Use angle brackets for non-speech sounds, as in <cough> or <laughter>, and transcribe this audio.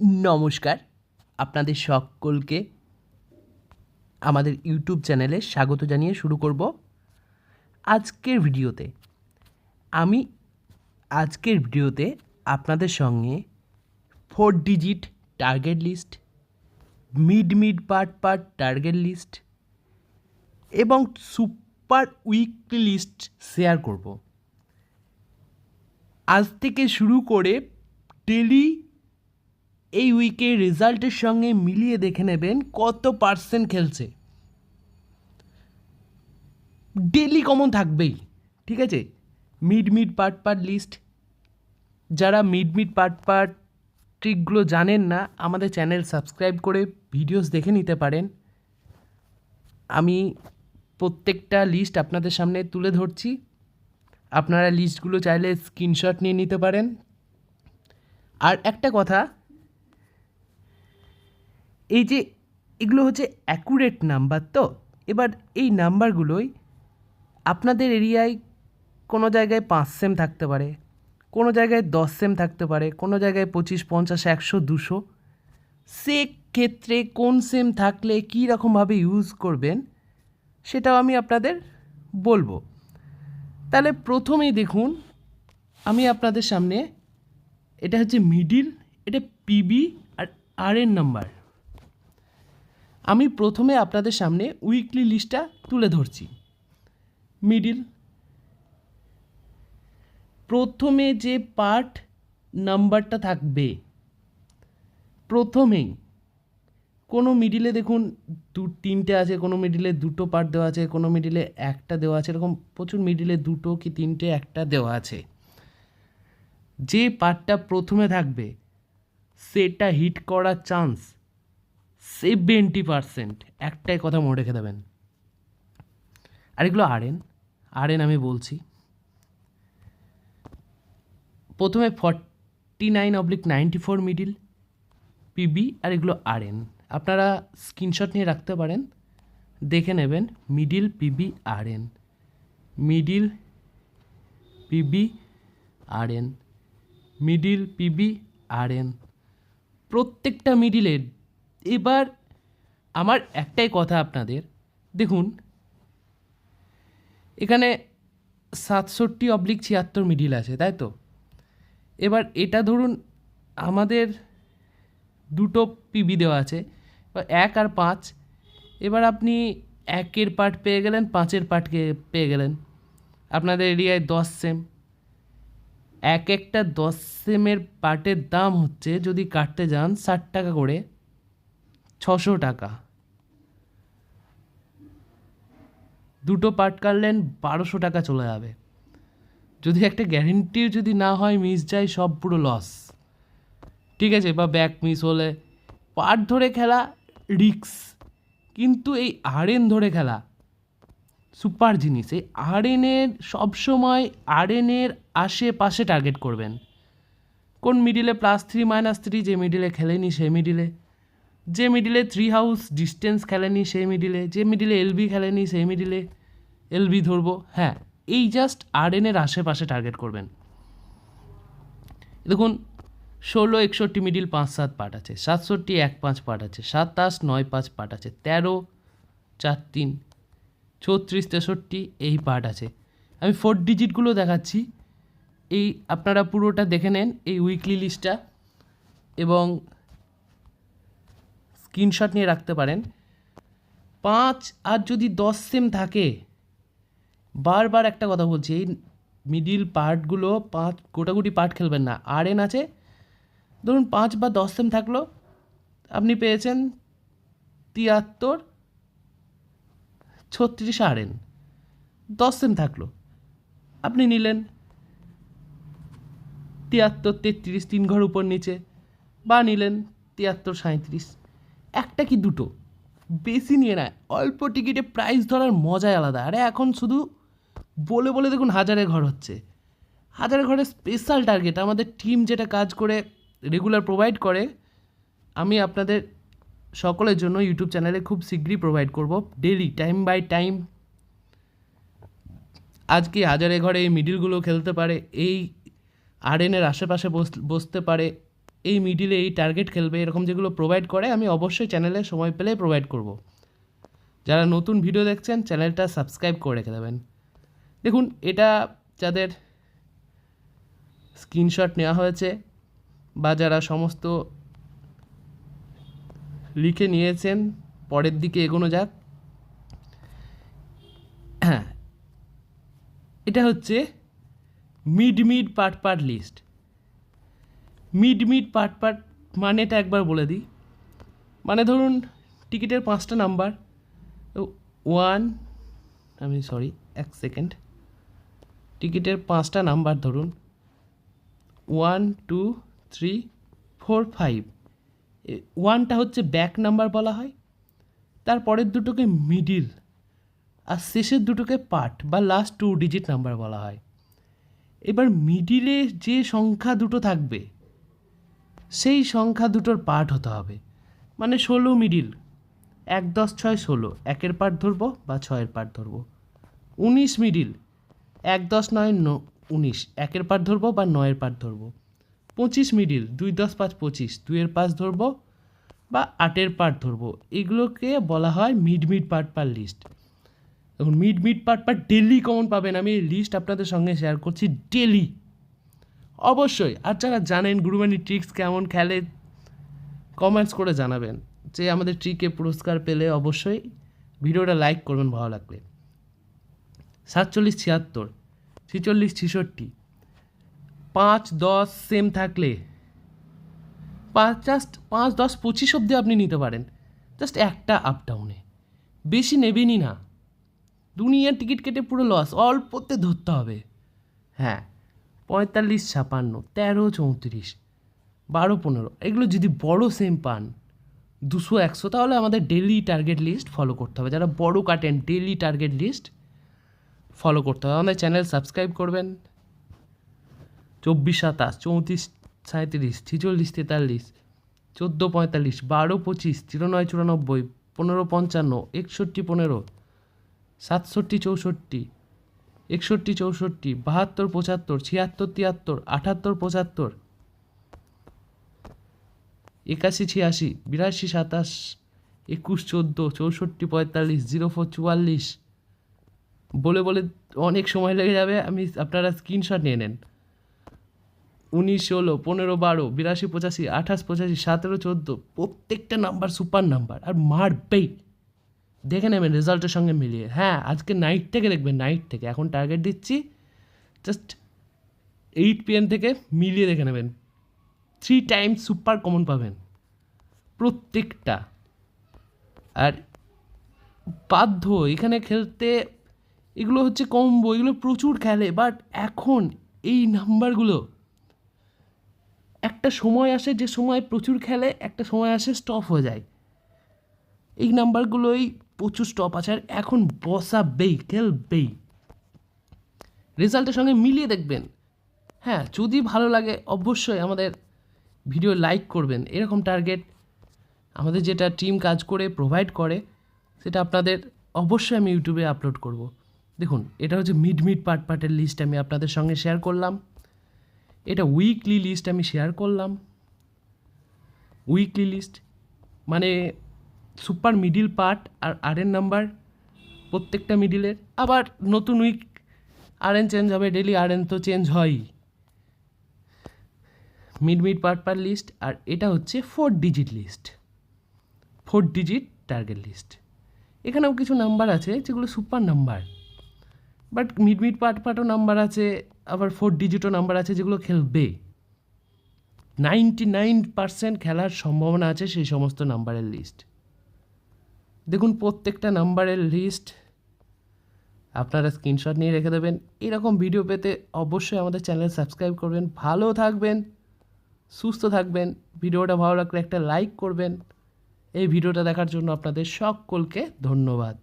নমস্কার। আপনাদের সকলকে আমাদের ইউটিউব চ্যানেলে স্বাগত জানিয়ে শুরু করব আজকের ভিডিওতে। আমি আজকের ভিডিওতে আপনাদের সঙ্গে four digit target list mid mid part part target list এবং সুপার উইকলি লিস্ট শেয়ার করব। আজ থেকে শুরু করে ডেলি এই উইকের রেজাল্টের সঙ্গে মিলিয়ে দেখে নেবেন কত পার্সেন্ট খেলছে। ডেলি কমন থাকবেই, ঠিক আছে? Mid mid part part list যারা মিড মিড পার্ট পার্ট ট্রিকগুলো জানেন না, আমাদের চ্যানেল সাবস্ক্রাইব করে ভিডিওস দেখে নিতে পারেন। আমি প্রত্যেকটা লিস্ট আপনাদের সামনে তুলে ধরছি। আপনারা লিস্টগুলো চাইলে স্ক্রিনশট নিয়ে নিতে পারেন। আর একটা কথা এই যে এগুলো হচ্ছে অ্যাকুরেট নাম্বার তো, এবার এই নাম্বারগুলোই আপনাদের এরিয়ায় কোনো জায়গায় পাঁচ সেম থাকতে পারে, কোনো জায়গায় দশ সেম থাকতে পারে, কোনো জায়গায় পঁচিশ, পঞ্চাশ, একশো, দুশো। সে ক্ষেত্রে কোন সেম থাকলে কী রকমভাবে ইউজ করবেন সেটাও আমি আপনাদের বলব। তাহলে প্রথমেই দেখুন, আমি আপনাদের সামনে এটা হচ্ছে মিডিল এটা পিবি আর আর এর নাম্বার আমি প্রথমে আপনাদের সামনে উইকলি লিস্টটা তুলে ধরছি। মিডিল প্রথমে যে পার্ট নাম্বারটা থাকবে, প্রথমেই কোনো মিডিলে দেখুন দু, তিনটে আছে, কোনো মিডিলে দুটো পার্ট দেওয়া আছে, কোনো মিডিলে একটা দেওয়া আছে, এরকম প্রচুর মিডিলে দুটো কি তিনটে একটা দেওয়া আছে। যে পার্টটা প্রথমে থাকবে, সেটা হিট করার চান্স সেভেন্টি পারসেন্ট একটাই কথা মনে রেখে দেবেন। আর এগুলো আরএন আরএন আমি বলছি। প্রথমে forty nine oblique ninety four middle P B আর এগুলো আরএন আপনারা স্ক্রিনশট নিয়ে রাখতে পারেন। দেখে নেবেন middle P B R N middle P B R N middle P B R N প্রত্যেকটা মিডিলের এবার আমার একটাই কথা আপনাদের। দেখুন, এখানে সাতষট্টি অবলিক ছিয়াত্তর মিডিল আছে, তাই তো? এবার এটা ধরুন আমাদের দুটো পিবি দেওয়া আছে এক আর পাঁচ। এবার আপনি একের পার্ট পেয়ে গেলেন, পাঁচের পার্টকে পেয়ে গেলেন। আপনাদের এরিয়ায় দশ সেম। এক একটা দশ সেমের পার্টের দাম হচ্ছে, যদি কাটতে যান ষাট টাকা করে ছশো টাকা। দুটো পার্ট কাটলেন, বারোশো টাকা চলে যাবে। যদি একটা গ্যারেন্টি যদি না হয় মিস যায়, সব পুরো লস ঠিক আছে, বা ব্যাক মিস হলে। পার্ট ধরে খেলা রিক্স কিন্তু এই আরএন ধরে খেলা সুপার জিনিস। এই আরএনের সবসময় আরএনের আশেপাশে টার্গেট করবেন। কোন মিডিলে প্লাস থ্রি মাইনাস থ্রি যে মিডিলে খেলেনি, সে মিডিলে যে মিডিলে থ্রি হাউস ডিস্টেন্স খেলেনি, সেই মিডিলে, যে মিডিলে এলবি খেলেনি, সেই মিডিলে এলবি ধরবো। হ্যাঁ এই জাস্ট আর আরএনের আশেপাশে টার্গেট করবেন। দেখুন, ষোলো, একষট্টি মিডিল পাঁচ সাত পার্ট আছে, সাতষট্টি এক পাঁচ পার্ট আছে, সাতাশ, নয় পাঁচ পার্ট আছে, তেরো, চার তিন ছত্রিশ তেষট্টি এই পার্ট আছে। আমি ফোর ডিজিটগুলো দেখাচ্ছি। এই আপনারা পুরোটা দেখে নেন এই উইকলি লিস্টটা এবং স্ক্রিনশট নিয়ে রাখতে পারেন। পাঁচ আর যদি দশ সেম থাকে, বারবার একটা কথা বলছি, এই মিডিল পার্টগুলো পাঁচ, গোটাগুটি পার্ট খেলবেন না। আর এন আছে, ধরুন পাঁচ বা দশ সেম থাকল, আপনি পেয়েছেন তিয়াত্তর, ছত্রিশ আর এন দশ সেম থাকল, আপনি নিলেন তিয়াত্তর, তেত্রিশ, তিন ঘর উপর নিচে, বা নিলেন তিয়াত্তর সাঁত্রিশ একটা কি দুটো? বেশি নিয়ে নেয় অল্প টিকিটে প্রাইস ধরার মজাই আলাদা। আরে এখন শুধু বলে বলে দেখুন হাজারে ঘর হচ্ছে। হাজারে ঘরে স্পেশাল টার্গেট আমাদের টিম যেটা কাজ করে রেগুলার প্রোভাইড করে, আমি আপনাদের সকলের জন্য ইউটিউব চ্যানেলে খুব শীঘ্রই প্রোভাইড করব ডেলি টাইম বাই টাইম আজকে হাজারে ঘরে এই মিডিলগুলো খেলতে পারে, এই আর আরএনের আশেপাশে বস, বসতে পারে এই মিডিলে এই টার্গেট খেলবে, এরকম যেগুলো প্রোভাইড করে, আমি অবশ্যই চ্যানেলে সময় পেলে প্রোভাইড করব। যারা নতুন ভিডিও দেখছেন চ্যানেলটা সাবস্ক্রাইব করে রেখে দেবেন। দেখুন, এটা যাদের স্ক্রিনশট নেওয়া হয়েছে, বা যারা সমস্ত লিখে নিয়েছেন, পরের দিকে এগোনো যাক। <clears throat> এটা হচ্ছে mid mid part part list mid mid part part মানেটা একবার বলে দিই। মানে ধরুন টিকিটের পাঁচটা নাম্বার, ওয়ান, আমি সরি, এক সেকেন্ড। টিকিটের পাঁচটা নাম্বার ধরুন, one, two, three, four, five. ওয়ানটা হচ্ছে ব্যাক নাম্বার বলা হয় তারপরের দুটোকে মিডিল, আর শেষের দুটোকে পার্ট বা লাস্ট টু ডিজিট নাম্বার বলা হয়। এবার মিডিলে যে সংখ্যা দুটো থাকবে সেই সংখ্যা দুটোর পার্ট হতে হবে। মানে ষোলো মিডিল। এক, দশ, ছয়, ষোলো। একের পার্ট ধরবো বা ছয়ের পার্ট ধরবো। উনিশ মিডিল। এক, দশ, নয়, ন, উনিশ। একের পার্ট ধরবো বা নয়ের পার্ট ধরবো। পঁচিশ মিডিল। দুই, দশ, পাঁচ, পঁচিশ। দুইয়ের পাঁচ ধরবো বা আটের পার্ট ধরবো। এগুলোকে বলা হয় mid mid part par list. এখন mid mid part par daily common পাবেন। আমি এই লিস্ট আপনাদের সঙ্গে শেয়ার করছি ডেলি অবশ্যই। আর যারা জানেন গুরুবানি ট্রিক্স কেমন খেলে কমেন্টস করে জানাবেন যে আমাদের ট্রিকে পুরস্কার পেলে অবশ্যই ভিডিওটা লাইক করবেন ভালো লাগলে। সাতচল্লিশ ছিয়াত্তর, ছিচল্লিশ ছিষট্টি, পাঁচ দশ সেম থাকলে, পাঁচ জাস্ট পাঁচ দশ পঁচিশ অব্দি আপনি নিতে পারেন। জাস্ট একটা আপ ডাউনে বেশি নেবেনই না। দুনিয়ার টিকিট কেটে পুরো লস অল্পতে ধরতে হবে। হ্যাঁ। পঁয়তাল্লিশ, ছাপান্ন, তেরো, চৌত্রিশ, বারো, পনেরো, এগুলো যদি বড় সেম পান, দুশো, একশো, তাহলে আমাদের ডেলি টার্গেট লিস্ট ফলো করতে হবে। যারা বড় কাটেন ডেলি টার্গেট লিস্ট ফলো করতে হবে। আমাদের চ্যানেল সাবস্ক্রাইব করবেন। চব্বিশ, সাতাশ, চৌত্রিশ সাঁত্রিশ ছিচল্লিশ, তেতাল্লিশ, চোদ্দ, পঁয়তাল্লিশ, বারো, পঁচিশ চিরনয় চুরানব্বই, পনেরো, পঞ্চান্ন, একষট্টি, পনেরো, সাতষট্টি, চৌষট্টি একষট্টি, চৌষট্টি, বাহাত্তর, পঁচাত্তর, ছিয়াত্তর, তিয়াত্তর আটাত্তর পঁচাত্তর, একাশি, ছিয়াশি, বিরাশি, সাতাশ, একুশ, চোদ্দ, চৌষট্টি, পঁয়তাল্লিশ, জিরো, ফোর, চুয়াল্লিশ। বলে বলে অনেক সময় লেগে যাবে, আমি আপনারা স্ক্রিনশট নিয়ে নেন। উনিশ, ষোলো, পনেরো, বারো, বিরাশি, পঁচাশি, আঠাশ, পঁচাশি, সতেরো, চোদ্দ, প্রত্যেকটা নাম্বার সুপার নাম্বার, আর মারবেই। দেখে নেবেন রেজাল্টের সঙ্গে মিলিয়ে। হ্যাঁ আজকে নাইট থেকে দেখবেন নাইট থেকে। এখন টার্গেট দিচ্ছি জাস্ট এইট পিএম থেকে মিলিয়ে দেখে নেবেন। থ্রি টাইমস সুপার কমন পাবেন। প্রত্যেকটা। আর বাধ্য, এখানে খেলতে এগুলো হচ্ছে কম্বো এগুলো প্রচুর খেলে বাট এখন এই নাম্বারগুলো একটা সময় আসে যে সময় প্রচুর খেলে, একটা সময় আসে স্টপ হয়ে যায়। এই নাম্বারগুলোই প্রচুর স্টপ আছে আর এখন বসাবেই খেলবেই রেজাল্টের সঙ্গে মিলিয়ে দেখবেন। হ্যাঁ যদি ভালো লাগে অবশ্যই আমাদের ভিডিও লাইক করবেন। এরকম টার্গেট আমাদের যেটা টিম কাজ করে প্রোভাইড করে, সেটা আপনাদের অবশ্যই আমি ইউটিউবে আপলোড করব। দেখুন, এটা হচ্ছে মিড মিড পার্ট পার্টের লিস্ট আমি আপনাদের সঙ্গে শেয়ার করলাম। এটা উইকলি লিস্ট আমি শেয়ার করলাম। উইকলি লিস্ট মানে সুপার মিডিল পার্ট আর আর এন নাম্বার প্রত্যেকটা মিডিলের। আবার নতুন উইক, আর এন চেঞ্জ হবে ডেলি আর এন তো চেঞ্জ হয়ই mid mid part par list, আর এটা হচ্ছে four digit list. Four digit target list. এখানেও কিছু নাম্বার আছে যেগুলো super number, but mid mid part পার্টও number আছে, আবার ফোর ডিজিটও নাম্বার আছে যেগুলো খেলবে। নাইনটি নাইন পার্সেন্ট খেলার সম্ভাবনা আছে সেই সমস্ত নাম্বারের লিস্ট। দেখুন, প্রত্যেকটা নাম্বারের লিস্ট আপনারা স্ক্রিনশট নিয়ে রেখে দেবেন। এরকম ভিডিও পেতে অবশ্যই আমাদের চ্যানেল সাবস্ক্রাইব করবেন। ভালো থাকবেন, সুস্থ থাকবেন ভিডিওটা ভালো লাগলে একটা লাইক করবেন। এই ভিডিওটা দেখার জন্য আপনাদের সকলকে ধন্যবাদ।